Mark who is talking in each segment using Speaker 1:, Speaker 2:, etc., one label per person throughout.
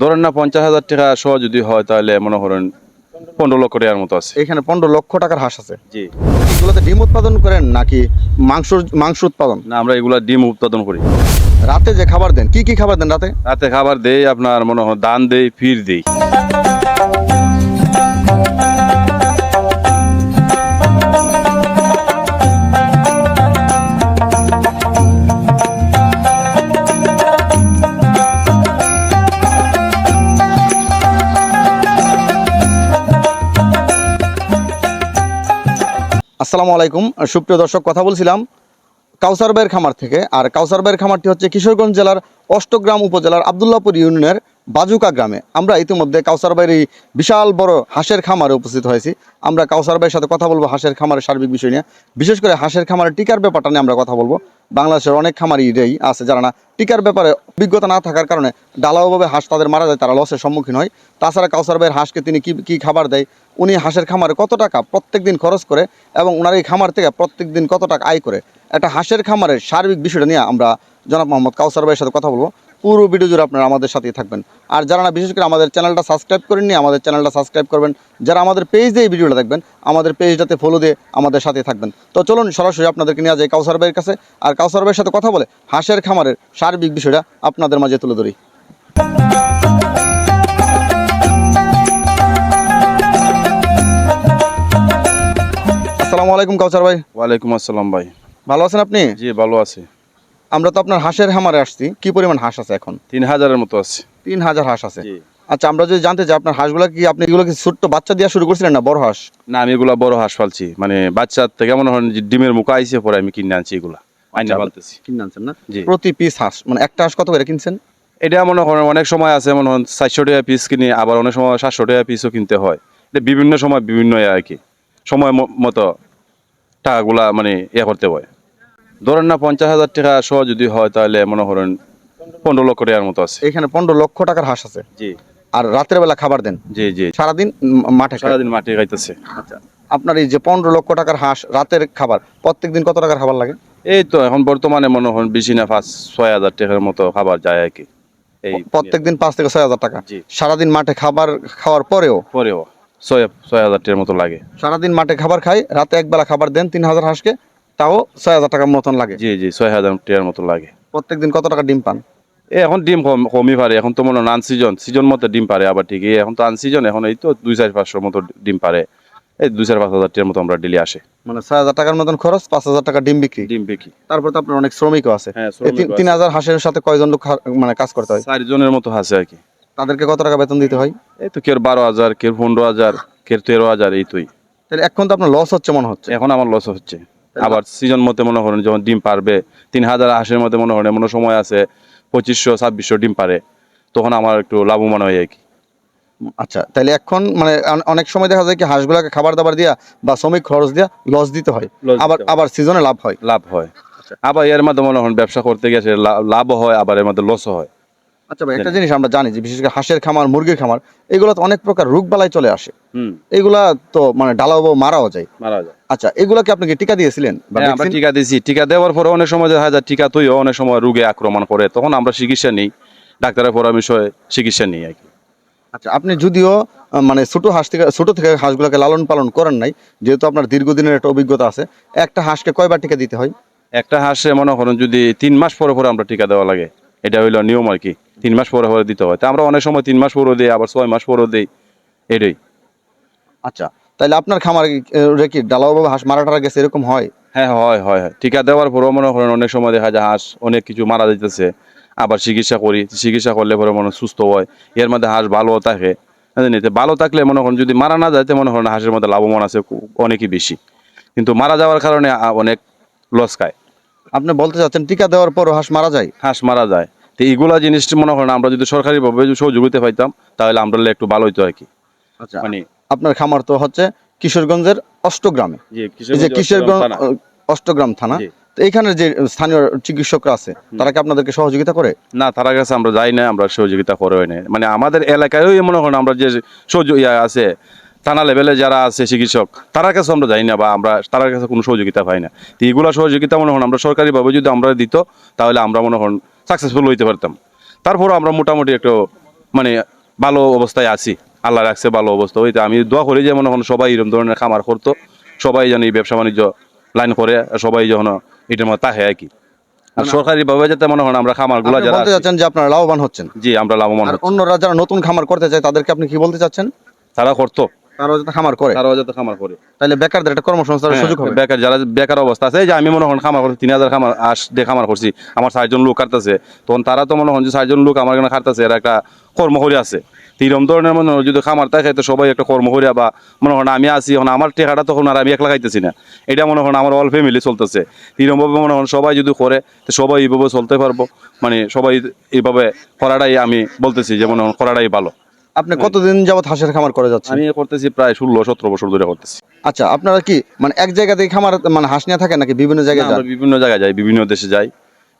Speaker 1: ধরেন না পঞ্চাশ হাজার টাকা সহ যদি হয় তাহলে মনে করেন পনেরো লক্ষ টাকার মতো আছে।
Speaker 2: এখানে পনেরো লক্ষ টাকার হাঁস আছে।
Speaker 1: জি।
Speaker 2: এগুলোতে ডিম উৎপাদন করেন নাকি মাংস মাংস উৎপাদন?
Speaker 1: না আমরা এগুলা ডিম উৎপাদন করি।
Speaker 2: রাতে যে খাবার দেন কি কি খাবার দেন রাতে?
Speaker 1: রাতে খাবার দেই আপনার মনে হয় দান দেই ফির দেই।
Speaker 2: আসসালামু আলাইকুম। সুপ্রিয় দর্শক, কথা বলছিলাম কাউসার ভাইয়ের খামার থেকে। আর কাউসার ভাইয়ের খামারটি হচ্ছে কিশোরগঞ্জ জেলার অষ্টগ্রাম উপজেলার আবদুল্লাপুর ইউনিয়নের বাজুকা গ্রামে। আমরা ইতিমধ্যে কাউসার ভাইয়ের বিশাল বড় হাঁসের খামারে উপস্থিত হয়েছি। আমরা কাউসার ভাইয়ের সাথে কথা বলব হাঁসের খামারের সার্বিক বিষয় নিয়ে। বিশেষ করে হাঁসের খামারের টিকার ব্যাপারটা নিয়ে আমরা কথা বলব। বাংলাদেশের অনেক খামারিরাই আছে যারা না টিকার ব্যাপারে অভিজ্ঞতা না থাকার কারণে ডালাওভাবে হাঁস তাদের মারা যায়, তারা লসের সম্মুখীন হয়। তাছাড়া কাউসার ভাইয়ের হাঁসকে তিনি কি, কী খাবার দেয়? উনি হাঁসের খামারে কত টাকা প্রত্যেক দিন খরচ করে এবং ওনার এই খামার থেকে প্রত্যেক দিন কত টাকা আয় করে? একটা হাঁসের খামারের সার্বিক বিষয়টা নিয়ে আমরা জনাব মোহাম্মদ কাউসার ভাইয়ের সাথে কথা বলব। পুরো ভিডিও জুড়ে আপনারা আমাদের সাথেই থাকবেন। আর যারা না বিশেষ করে আমাদের চ্যানেলটা সাবস্ক্রাইব করেননি আমাদের চ্যানেলটা সাবস্ক্রাইব করবেন। যারা আমাদের পেজ দিয়ে এই ভিডিওটা দেখবেন আমাদের পেজটাতে ফলো দিয়ে আমাদের সাথে থাকবেন। তো চলুন সরাসরি আপনাদেরকে নিয়ে যাই কাউসার ভাইয়ের কাছে। আর কাউসার ভাইয়ের সাথে কথা বলে হাঁসের খামারের সার্বিক বিষয়টা আপনাদের মাঝে তুলে ধরি। আসসালামু আলাইকুম কাউসার ভাই।
Speaker 1: ওয়ালাইকুম আসসালাম ভাই।
Speaker 2: ভালো আছেন আপনি?
Speaker 1: জি ভালো আছে।
Speaker 2: আমরা তো আপনার হাঁসের হামারে আসছি। কি পরিমাণ হাঁস আছে এখন?
Speaker 1: তিন হাজারের মতো আছে।
Speaker 2: তিন হাজার হাঁস আছে। আচ্ছা আমরা যদি জানতে চাই আপনার হাঁসগুলো কি আপনি এগুলো কি ছোট্ট বাচ্চা দিয়ে শুরু করছিলেন না বড় হাঁস?
Speaker 1: না আমি এগুলা বড় হাঁস পালছি। মানে বাচ্চার থেকে মনে হয় যে ডিমের মুখ আইসে পরে আমি কিনে আনছি এগুলা। আইনা
Speaker 2: আচ্ছা।
Speaker 1: পালতেছি।
Speaker 2: কিনে আনছেন না? প্রতি পিস হাঁস মানে একটা হাঁস কত করে কিনছেন?
Speaker 1: এটা মনে করেন অনেক সময় আছে মনে হয় চারশো টাকা পিস কিনি আবার অনেক সময় সাতশো টাকা পিসও কিনতে হয়। এটা বিভিন্ন সময় বিভিন্ন আর কি। সময় মতো টাকাগুলা মানে ইয়ে করতে হয়। ধরেন না পঞ্চাশ হাজার টাকা সহ যদি হয় তাহলে মনে করেন পনেরো লক্ষ টাকার মতো আছে।
Speaker 2: এখানে পনেরো লক্ষ টাকার হাঁস আছে।
Speaker 1: জি।
Speaker 2: আর রাতের বেলা খাবার দেন?
Speaker 1: জি জি।
Speaker 2: সারাদিন মাঠে
Speaker 1: সারাদিন মাঠে খাইতেছে।
Speaker 2: আচ্ছা। আপনার এই যে পনেরো লক্ষ টাকার হাঁস রাতের খাবার প্রত্যেক দিন কত টাকার খাবার লাগে?
Speaker 1: এই তো এখন বর্তমানে মনে হন বেশি না পাঁচ ছয় হাজার টাকার মতো খাবার যায় আর কি। এই
Speaker 2: প্রত্যেক দিন পাঁচ থেকে ছয় হাজার টাকা। সারাদিন মাঠে খাবার খাওয়ার পরেও?
Speaker 1: পরেও ছয় ছয় হাজার টাকার মতো লাগে।
Speaker 2: সারাদিন মাঠে খাবার খাই রাতে একবেলা খাবার দেন তিন হাজার হাঁসকে তাও ছয় হাজার টাকার মতন লাগে।
Speaker 1: জি জি ছয় হাজার টাকার মতো লাগে।
Speaker 2: প্রত্যেক দিন কত টাকা ডিম পান?
Speaker 1: এ এখন ডিম কম কমই পারে। এখন তো মনে নান সিজন সিজন মতো ডিম পারে আবার ঠিক এখন তো আন সিজন এখন এই তো দুই চার পাঁচশোর মতো ডিম পারে। এই দুই চার পাঁচ হাজার টাকার মতো আমরা ডেলি আসে।
Speaker 2: মানে ছয় হাজার টাকার মতন খরচ পাঁচ হাজার টাকা ডিম বিক্রি।
Speaker 1: ডিম বিক্রি।
Speaker 2: তারপর তো আপনার অনেক শ্রমিকও আছে।
Speaker 1: হ্যাঁ,
Speaker 2: তিন- হাজার হাঁসের সাথে কয়জন লোক মানে কাজ করতে হয়?
Speaker 1: চারজনের মতো আছে আর কি।
Speaker 2: তাদেরকে কত টাকা বেতন দিতে হয়?
Speaker 1: এই তো কেউ বারো হাজার কেউ পনেরো হাজার কেউ তেরো হাজার এই তুই।
Speaker 2: তাহলে এখন তো আপনার লস হচ্ছে মনে হচ্ছে।
Speaker 1: এখন আমার লস হচ্ছে। আবার সিজন মতে মনে করেন যখন ডিম পারবে তিন হাজার হাঁসের মধ্যে মনে করেন এমন সময় আছে পঁচিশশো ছাব্বিশশো ডিম পারে তখন আমার একটু লাভবান হয় আর কি।
Speaker 2: আচ্ছা তাহলে এখন মানে অনেক সময় দেখা যায় কি হাঁসগুলাকে খাবার দাবার দিয়া বা শ্রমিক খরচ দিয়া লস দিতে হয় আবার আবার সিজনে লাভ হয়।
Speaker 1: লাভ হয়। আবার এর মধ্যে মনে করেন ব্যবসা করতে গেছে লাভও হয় আবার এর মধ্যে লসও হয়।
Speaker 2: আচ্ছা ভাই একটা জিনিস আমরা জানি যে বিশেষ করে হাঁসের খামার মুরগির খামার এগুলো তো অনেক প্রকার রোগ বালাই চলে আসে। এগুলা তো মানে ডালাও মারাও যায়।
Speaker 1: মারা যায়।
Speaker 2: আচ্ছা এগুলাকে আপনি টিকা দিয়েছিলেন?
Speaker 1: হ্যাঁ, আমরা টিকা দিয়েছি। টিকা দেওয়ার পরে অনেক সময় দেখা যায় টিকা তৈরি অনেক সময় রোগে আক্রমণ করে তখন আমরা চিকিৎসা নিই। ডাক্তারের পরামর্শ চিকিৎসা নিই আর কি।
Speaker 2: আচ্ছা আপনি যদিও মানে ছোট হাঁস থেকে ছোট থেকে হাঁসগুলোকে লালন পালন করেন নাই যেহেতু আপনার দীর্ঘদিনের একটা অভিজ্ঞতা আছে একটা হাঁসকে কয়বার টিকা দিতে হয়?
Speaker 1: একটা হাঁসে মনে করেন যদি তিন মাস পরে পরে আমরা টিকা দেওয়া লাগে এটা হইল নিয়ম আর কি। তিন মাস পরে পরে দিতে হয়। তা আমরা অনেক সময় তিন মাস পরেও দিই আবার ছয় মাস পরেও দিই। এটাই।
Speaker 2: আচ্ছা তাহলে আপনার খামার কি ডালাওভাবে হাঁস মারা টারা গেছে এরকম হয়?
Speaker 1: হ্যাঁ হয় হয় হয়। টিকা দেওয়ার পরেও মনে করেন অনেক সময় দেখা যায় হাঁস অনেক কিছু মারা যাইতেছে। আবার চিকিৎসা করি চিকিৎসা করলে পরে মনে সুস্থ হয়। এর মধ্যে হাঁস ভালো থাকে। জানেন তো ভালো থাকলে মনে করেন যদি মারা না যায় তো মনে করেন হাঁসের মধ্যে লাভবান আছে অনেকই বেশি। কিন্তু মারা যাওয়ার কারণে অনেক লস খায়।
Speaker 2: আপনি বলতে চাচ্ছেন টিকা দেওয়ার পরও হাঁস মারা যায়?
Speaker 1: হাঁস মারা যায়। তো এইগুলা জিনিস মনে করেন আমরা যদি সরকারিভাবে সহযোগিতা পাইতাম তাহলে আমরা একটু ভালো হইতো আর কি।
Speaker 2: আচ্ছা
Speaker 1: মানে
Speaker 2: আপনার খামার তো হচ্ছে কিশোরগঞ্জের অষ্টগ্রামে। যে কিশোরগঞ্জ অষ্টগ্রাম থানা তো এখানে যে স্থানীয় চিকিৎসকরা আছে তারা কি আপনাদেরকে সহযোগিতা করে?
Speaker 1: না তারা কাছে আমরা যাই না আমরা সহযোগিতা করে না মানে আমাদের এলাকায়ও মনে করেন আমরা যে সহযোগ ইয়া আছে থানা লেভেলে যারা আছে চিকিৎসক তার কাছে আমরা যাই না বা আমরা তার কাছে কোনো সহযোগিতা পাই না। তো এইগুলা সহযোগিতা মনে করেন আমরা সরকারিভাবে যদি আমরা দিত তাহলে আমরা মনে করেন সাকসেসফুল হইতে পারতাম। তারপরও আমরা মোটামুটি একটু মানে ভালো অবস্থায় আছি। আল্লাহ রাখছে ভালো অবস্থা হইতে। আমি দোয়া করি যে মনে হন সবাই এরকম ধরনের খামার করতো সবাই যেন এই ব্যবসা বাণিজ্য লাইন করে সবাই যখন এটার মধ্যে তাহে আর কি। আর সরকারি ভাবে যাতে মনে হন আমরা
Speaker 2: খামারগুলা
Speaker 1: যারা
Speaker 2: বলতে চাচ্ছেন যে আপনারা লাভবান হচ্ছেন।
Speaker 1: জি আমরা লাভবান।
Speaker 2: অন্যরা যারা নতুন খামার করতে চায় তাদেরকে আপনি কি বলতে চাচ্ছেন?
Speaker 1: তারা করতো।
Speaker 2: তারাও যাতে খামার করে।
Speaker 1: তারাও যাতে খামার করে।
Speaker 2: তাহলে বেকারদের একটা কর্মসংস্থানের
Speaker 1: হ্যাঁ,
Speaker 2: সুযোগ হবে।
Speaker 1: বেকার যারা বেকার অবস্থা আছে যে আমি মনে হন খামার করছি তিন হাজার খামার আস দিয়ে খামার করছি আমার চারজন লোক কাটতেছে তখন তারা তো মনে হন যে চারজন লোক আমার এখানে খাটতেছে এরা একটা কর্মকরি আছে। তো এরকম ধরনের মনে হয় যদি খামার থাকে তো সবাই একটা কর্মকরিয়া বা মনে হন আমি আছি এখন আমার টেকাটা তখন আর আমি একলা খাইতেছি না। এটা মনে হন আমার অল ফ্যামিলি চলতেছে। এরকমভাবে মনে হন সবাই যদি করে তো সবাই এইভাবে চলতে পারব। মানে সবাই এইভাবে করাটাই আমি বলতেছি যে মনে হন করাটাই ভালো।
Speaker 2: আপনি কতদিন যাবত হাঁসের খামার করে যাচ্ছেন?
Speaker 1: আমি করতেছি প্রায় ষোলো সতেরো বছর ধরে করতেছি।
Speaker 2: আচ্ছা আপনারা কি মানে এক জায়গা থেকে খামার মানে হাঁস নিয়ে থাকেন নাকি বিভিন্ন জায়গায় যান
Speaker 1: আমরা বিভিন্ন জায়গায় যাই বিভিন্ন দেশে যাই।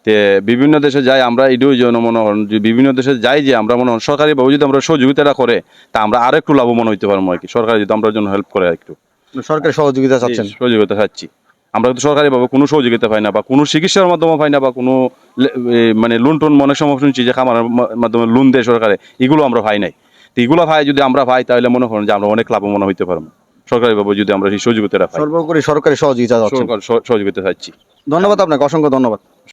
Speaker 1: তে বিভিন্ন দেশে যাই আমরা এটাই জন্য মনে হন যে বিভিন্ন দেশে যাই যে আমরা মনে হন সরকারিভাবে যদি আমরা সহযোগিতাটা করে তা আমরা আরও একটু লাভবান হইতে পারব আর কি। সরকার যদি আমরা জন্য হেল্প করে একটু।
Speaker 2: সরকারি সহযোগিতা চাচ্ছেন?
Speaker 1: সহযোগিতা চাচ্ছি। আমরা কিন্তু সরকারিভাবে কোনো সহযোগিতা পাই না বা কোনো চিকিৎসার মাধ্যমে পাই না বা কোনো মানে লোন টোন অনেক সময় শুনছি যে খামারের মা- মাধ্যমে লোন দেয় সরকারে এগুলো আমরা পাই নাই। এগুলো ভাই যদি আমরা ভাই তাহলে মনে করেন যে আমরা অনেক লাভবান হইতে পারব। সরকারিভাবে যদি আমরা সেই সহযোগিতাটা পাই
Speaker 2: সর্বোপরি সরকারি সহযোগিতা
Speaker 1: সরকার সহ- সহযোগিতা চাচ্ছি।
Speaker 2: ধন্যবাদ আপনাকে অসংখ্য ধন্যবাদ।